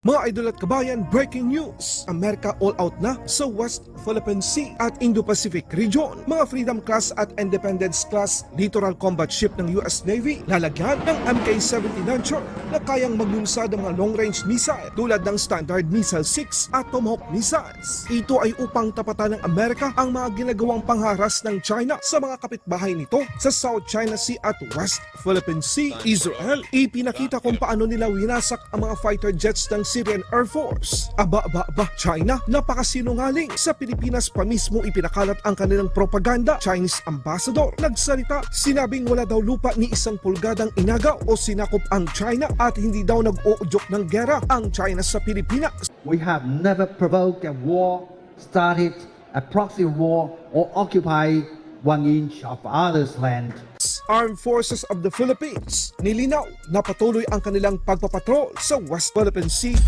Mga idol at kabayan, breaking news! Amerika all out na sa West Philippine Sea at Indo-Pacific region. Mga Freedom Class at Independence Class littoral combat ship ng US Navy lalagyan ng MK-70 launcher na kayang maglunsad ng mga long-range missile tulad ng Standard Missile 6 at Tomahawk missiles. Ito ay upang tapatan ng Amerika ang mga ginagawang pangharas ng China sa mga kapitbahay nito sa South China Sea at West Philippine Sea. Israel, ipinakita kung paano nila winasak ang mga fighter jets ng Syrian Air Force. Aba, aba, aba, China, napakasinungaling. Sa Pilipinas pa mismo ipinakalat ang kanilang propaganda. Chinese ambassador nagsalita, sinabing wala daw lupa ni isang pulgadang inagaw o sinakop ang China at hindi daw nag-uudyok ng gera ang China sa Pilipinas. We have never provoked a war, started a proxy war, or occupied one inch of others' land. Armed Forces of the Philippines nilinaw na patuloy ang kanilang pagpapatrol sa West Philippine Sea